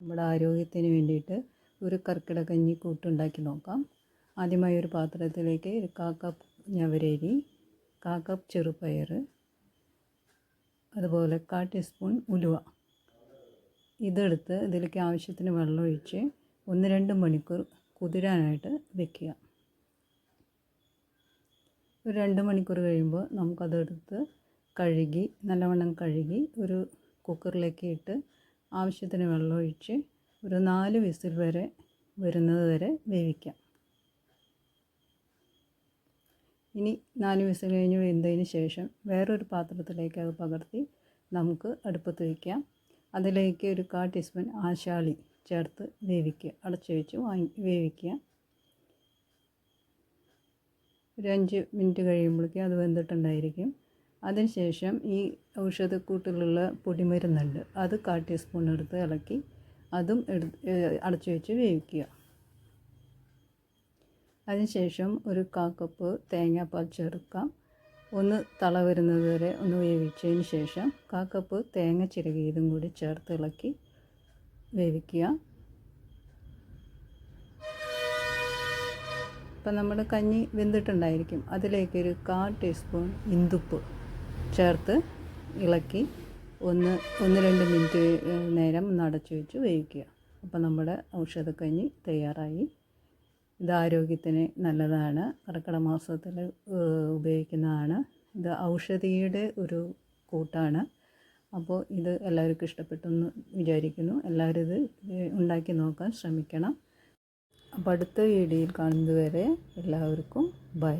നമ്മുടെ ആരോഗ്യത്തിന് വേണ്ടിയിട്ട് ഒരു കർക്കിടക കഞ്ഞി കൂട്ടുണ്ടാക്കി നോക്കാം. ആദ്യമായി ഒരു പാത്രത്തിലേക്ക് ഒരു കാ കപ്പ് ഞവരരി കാ കപ്പ് ചെറുപയർ അതുപോലെ കാ ടീസ്പൂൺ ഉലുവ. ഇതെടുത്ത് ഇതിലേക്ക് ആവശ്യത്തിന് വെള്ളമൊഴിച്ച് ഒന്ന് രണ്ട് മണിക്കൂർ കുതിരാനായിട്ട് വെക്കുക. ഒരു രണ്ട് മണിക്കൂർ കഴിയുമ്പോൾ നമുക്കതെടുത്ത് കഴുകി നല്ലവണ്ണം കഴുകി ഒരു കുക്കറിലേക്ക് ഇട്ട് ആവശ്യത്തിന് വെള്ളമൊഴിച്ച് ഒരു നാല് വിസിൽ വരെ വരുന്നത് വരെ വേവിക്കാം. ഇനി നാല് വിസിൽ കഴിഞ്ഞ് വെന്തതിന് ശേഷം വേറൊരു പാത്രത്തിലേക്ക് അത് പകർത്തി നമുക്ക് അടുപ്പത്ത് വയ്ക്കാം അതിലേക്ക് ഒരു കാ ടീസ്പൂൺ ആശാളി ചേർത്ത് വേവിക്കുക. അടച്ചു വെച്ച് വാങ്ങി വേവിക്കുക. ഒരു അഞ്ച് മിനിറ്റ് കഴിയുമ്പോഴേക്കും അത് വെന്തിട്ടുണ്ടായിരിക്കും. അതിനുശേഷം ഈ ഔഷധക്കൂട്ടിലുള്ള പൊടിമരുന്നുണ്ട്. അത് കാൽ ടീസ്പൂൺ എടുത്ത് ഇളക്കി അതും എടുത്ത് അടച്ചു വെച്ച് വേവിക്കുക. അതിനുശേഷം ഒരു കാ കപ്പ് തേങ്ങാപ്പാൽ ചേർക്കാം. ഒന്ന് തള വരുന്നത് വരെ ഒന്ന് വേവിച്ചതിന് ശേഷം കാ കപ്പ് തേങ്ങ ചിരകിയതും കൂടി ചേർത്ത് ഇളക്കി വേവിക്കുക. ഇപ്പം നമ്മുടെ കഞ്ഞി വെന്തിട്ടുണ്ടായിരിക്കും. അതിലേക്ക് ഒരു കാ ടീസ്പൂൺ ഇന്ദുപ്പ് ചേർത്ത് ഇളക്കി ഒന്ന് ഒന്ന് രണ്ട് മിനിറ്റ് നേരം ഒന്ന് അടച്ചു വെച്ച് വേവിക്കുക. അപ്പോൾ നമ്മുടെ ഔഷധക്കഞ്ഞി തയ്യാറായി. ഇത് ആരോഗ്യത്തിന് നല്ലതാണ്. കർക്കിടക മാസത്തിൽ ഉപയോഗിക്കുന്നതാണ്. ഇത് ഔഷധിയുടെ ഒരു കൂട്ടാണ്. അപ്പോൾ ഇത് എല്ലാവർക്കും ഇഷ്ടപ്പെട്ടെന്ന് വിചാരിക്കുന്നു. എല്ലാവരും ഇത് ഉണ്ടാക്കി നോക്കാൻ ശ്രമിക്കണം. അപ്പോൾ അടുത്ത വീഡിയോയിൽ കാണുന്നതുവരെ എല്ലാവർക്കും ബൈ.